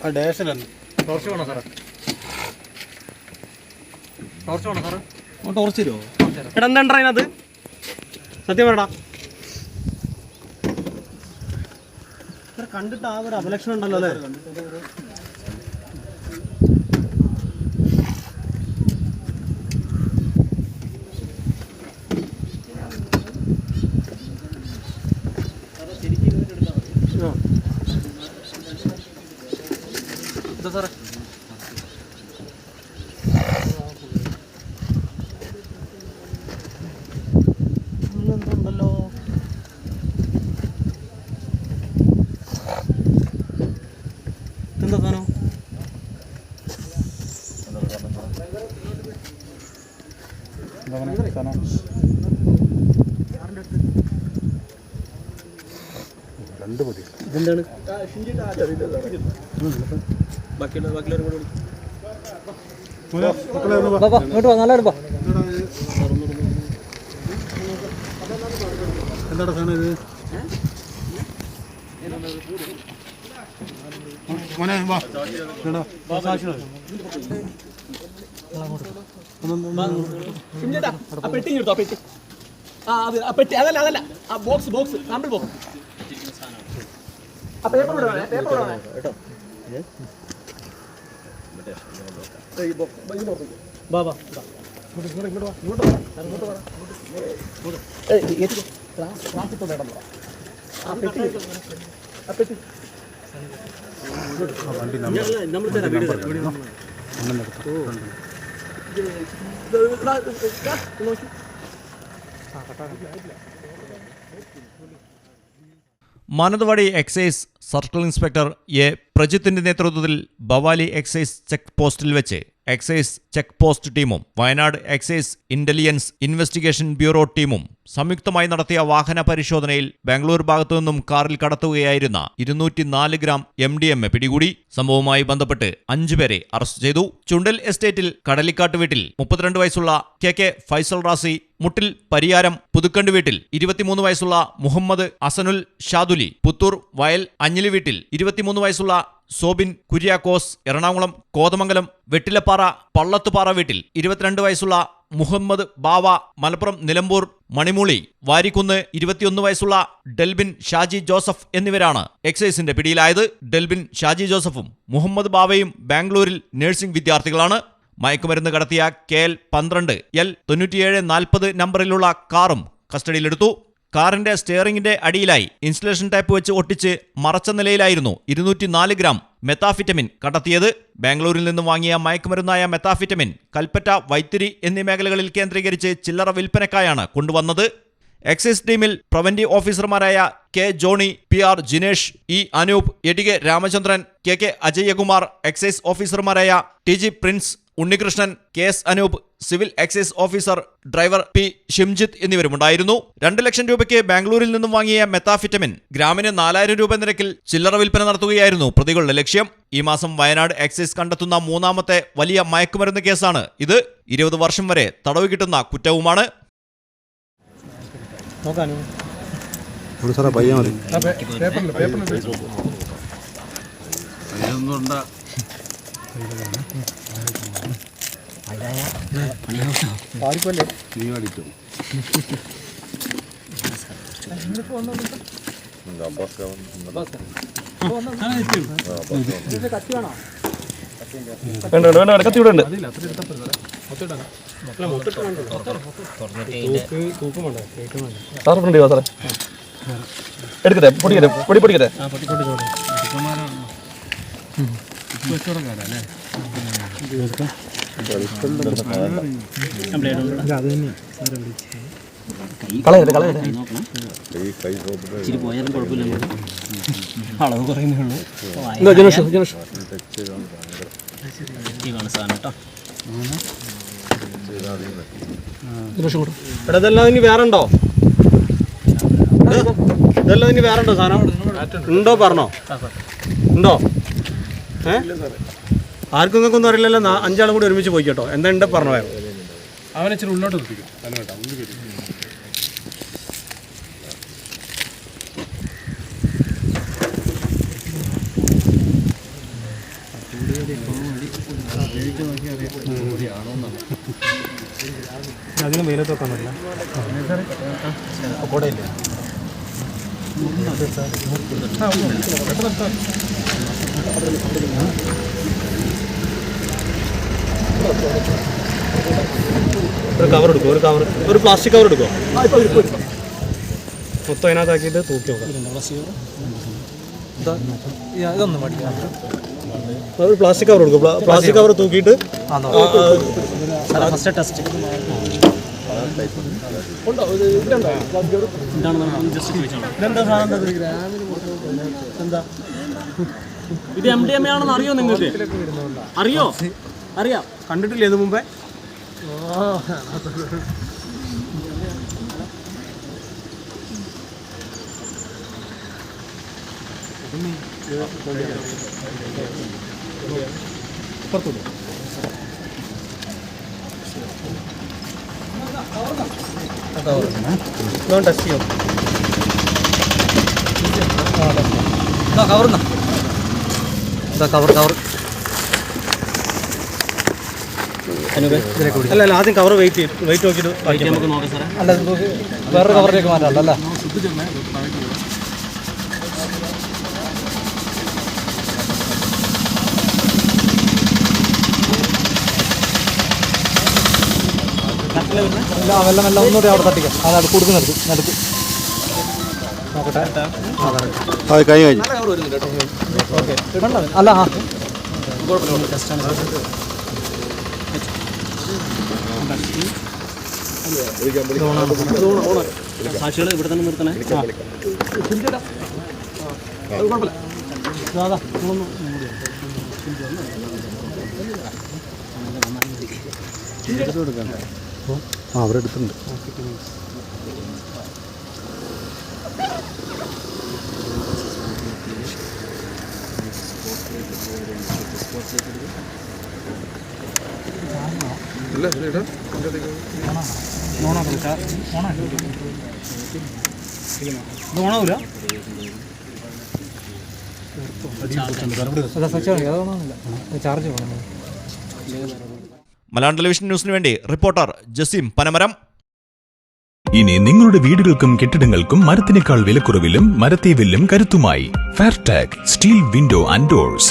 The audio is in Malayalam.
ആ ഡേഷനാണ് ടോർച്ച് വേണോ സാറേ? ടോർച്ച് വേണോ സാറേ? ടോർച്ച് തരുമോ എടാ എന്താ അതിനകത്ത് സത്യം പറയടാ. കണ്ടിട്ട് ആ ഒരു അപലക്ഷണം ഉണ്ടല്ലോ അല്ലേ? ഇതാ സാറേ? സാധനം? രണ്ട് മതി ഇതെന്താണ് ഇങ്ങോട്ട് വാ നല്ല വാ. എന്താടാ സാധനം ഇത്? മോനെ വാ. എടാ പെട്ടി എടുത്തോ ആ പെട്ടി. ആ അത് ആ പെട്ടി അതല്ല അതല്ല. ആ ബോക്സ് ബോക്സ് സാമ്പിൾ ബോക്സ് ആ പേപ്പർ വിടണേ പേപ്പർ വിടണേ വാ Mananthavady excise circle inspector A പ്രജിത്തിന്റെ നേതൃത്വത്തിൽ ബവാലി എക്സൈസ് ചെക്ക് പോസ്റ്റിൽ വെച്ച് എക്സൈസ് ചെക്ക് പോസ്റ്റ് ടീമും Wayanad excise intelligence investigation bureau ടീമും സംയുക്തമായി നടത്തിയ വാഹന പരിശോധനയിൽ ബാംഗ്ലൂർ ഭാഗത്തു നിന്നും കാറിൽ കടത്തുകയായിരുന്ന ഇരുന്നൂറ്റിനാല് gram M D M A പിടികൂടി. സംഭവവുമായി ബന്ധപ്പെട്ട് അഞ്ചുപേരെ അറസ്റ്റ് ചെയ്തു. ചുണ്ടൽ എസ്റ്റേറ്റിൽ കടലിക്കാട്ട് വീട്ടിൽ മുപ്പത്തിരണ്ട് വയസ്സുള്ള കെ കെ ഫൈസൽ റാസി മുട്ടിൽ പരിയാരം പുതുക്കണ്ട് വീട്ടിൽ ഇരുപത്തിമൂന്ന് വയസ്സുള്ള മുഹമ്മദ് അസനുൽ ഷാദുലി പുത്തൂർ വയൽ അഞ്ഞിലി വീട്ടിൽ ഇരുപത്തിമൂന്ന് വയസ്സുള്ള സോബിൻ കുര്യാക്കോസ് എറണാകുളം കോതമംഗലം വെട്ടിലപ്പാറ പള്ളത്തുപാറ വീട്ടിൽ ഇരുപത്തിരണ്ട് വയസ്സുള്ള മുഹമ്മദ് ബാവ മലപ്പുറം നിലമ്പൂർ മണിമൂളി വാരിക്കുന്ന് ഇരുപത്തിയൊന്ന് വയസ്സുള്ള ഡെൽബിൻ ഷാജി ജോസഫ് എന്നിവരാണ് എക്സൈസിന്റെ പിടിയിലായത്. ഡെൽബിൻ ഷാജി ജോസഫും മുഹമ്മദ് ബാവയും ബാംഗ്ലൂരിൽ നഴ്സിംഗ് വിദ്യാർത്ഥികളാണ്. മയക്കുമരുന്ന് കടത്തിയ കെ എൽ പന്ത്രണ്ട് എൽ തൊണ്ണൂറ്റിയേഴ് നാൽപ്പത് നമ്പറിലുള്ള കാറും കസ്റ്റഡിയിലെടുത്തു. കാറിന്റെ സ്റ്റിയറിംഗിന്റെ അടിയിലായി ഇൻസുലേഷൻ ടൈപ്പ് വെച്ച് ഒട്ടിച്ച് മറച്ച നിലയിലായിരുന്നു ഇരുന്നൂറ്റിനാല് ഗ്രാം മെത്താഫിറ്റമിൻ കണ്ടെത്തിയത്. ബാംഗ്ലൂരിൽ നിന്ന് വാങ്ങിയ മയക്കുമരുന്നായ മെത്താഫിറ്റമിൻ കൽപ്പറ്റ വൈത്തിരി എന്നീ മേഖലകളിൽ കേന്ദ്രീകരിച്ച് ചില്ലറ വിൽപ്പനക്കായാണ് കൊണ്ടുവന്നത്. എക്സൈസ് ടീമിൽ പ്രവന്റീവ് ഓഫീസർമാരായ K Johny P R Jinesh E Anoop ATK Ramachandran K K Ajayakumar excise ഓഫീസർമാരായ T G Prince Unnikrishnan K S Anoop civil excise officer driver P Shimjith എന്നിവരുമുണ്ടായിരുന്നു. രണ്ട് ലക്ഷം രൂപയ്ക്ക് ബാംഗ്ലൂരിൽ നിന്നും വാങ്ങിയ മെത്താഫിറ്റമിൻ ഗ്രാമിന് നാലായിരം രൂപ നിരക്കിൽ ചില്ലറ വിൽപ്പന നടത്തുകയായിരുന്നു പ്രതികളുടെ ലക്ഷ്യം. ഈ മാസം വയനാട് എക്സൈസ് കണ്ടെത്തുന്ന മൂന്നാമത്തെ വലിയ മയക്കുമരുന്ന് കേസാണ് ഇത്. ഇരുപത് വർഷം വരെ തടവ് കിട്ടുന്ന കുറ്റവുമാണ്. നോക്കാനോ? ഇവിടെ സാറേ പയ്യാ മതി. വേണ്ട വേണ്ട വേണ്ട കത്തി ഇവിടെ ഉണ്ട് സാറ് ഫ്രണ്ട് ചെയ്യോ സാറേ. എടുക്കട്ടെ പൊടിക്കട്ടെ പൊടി പൊടിക്കട്ടെ. കുഴപ്പമില്ല അളവ് കുറയുന്നേ ഉള്ളൂ ഇതെല്ലാം ഇനി വേറെ ഉണ്ടോ ഇതെല്ലാം ഇനി വേറെ ഉണ്ടോ സാധനം? ഉണ്ടോ പറഞ്ഞോ? ഉണ്ടോ? ഏ? ആർക്കും നിങ്ങൾക്ക് ഒന്നും അറിയില്ലല്ലോ. അഞ്ചാളും കൂടി ഒരുമിച്ച് പോയി കേട്ടോ. എന്താ പറഞ്ഞു പോയോ അവനെ ഇച്ചിരി ഉള്ളോട്ട് അതിന് വെയിലത്ത് വെക്കാൻ പറ്റില്ല കൂടെ ഇല്ല ഒരു കവർ എടുക്കും ഒരു കവർ ഒരു പ്ലാസ്റ്റിക് കവർ എടുക്കുക മൊത്തം അതിനകത്താക്കിയിട്ട് തൂക്കി നോക്കാം. ഇതൊന്നും പഠിക്കാം ഒരു പ്ലാസ്റ്റിക് കവർ എടുക്കും. പ്ലാസ്റ്റിക് കവർ തൂക്കിയിട്ട് ഫസ്റ്റ് ടെസ്റ്റ് എന്താണ് ജസ്റ്റ് ചോദിച്ചോളാം ഇതെന്താ സാധനം? എന്താ? ഇത് എം ഡി എം എ ആണെന്ന് അറിയോ നിങ്ങൾക്ക്? അറിയോ? അറിയാം. കണ്ടിട്ടില്ലേ ഇത് മുമ്പേ? ഇതാ കവർ കവർ അല്ല അല്ല ആദ്യം കവർ വെയിറ്റ് ചെയ്യും വെയിറ്റ് നോക്കിയിട്ട് വായിക്കാം. നമുക്ക് നോക്കാം സാറേ. അല്ല വേറൊരു കവറിലേക്ക് മാറ്റാമല്ലോ അല്ലേ? ഇല്ല മെല്ലെ മെല്ലെ ഒന്നുകൂടി അവിടെ തട്ടിക്കാം. അത് അത് കൊടുക്കുന്നെടുത്ത് നടത്തി നോക്കട്ടെ. അത് കഴിഞ്ഞ് കഴിഞ്ഞു. അല്ല ആ. സാക്ഷികൾ ഇവിടെ തന്നെ നിർത്തണേ. ആ. അവരെടുത്തിട്ടുണ്ട് ഇത് ചാർജ് മലയാളം ടെലിവിഷൻ ന്യൂസിന് വേണ്ടി റിപ്പോർട്ടർ ജസീം പനമരം. ഇനി നിങ്ങളുടെ വീടുകൾക്കും കെട്ടിടങ്ങൾക്കും മരത്തിനേക്കാൾ വിലക്കുറവിലും മരത്തെ വില്ലും കരുത്തുമായി. Fairtag steel window and doors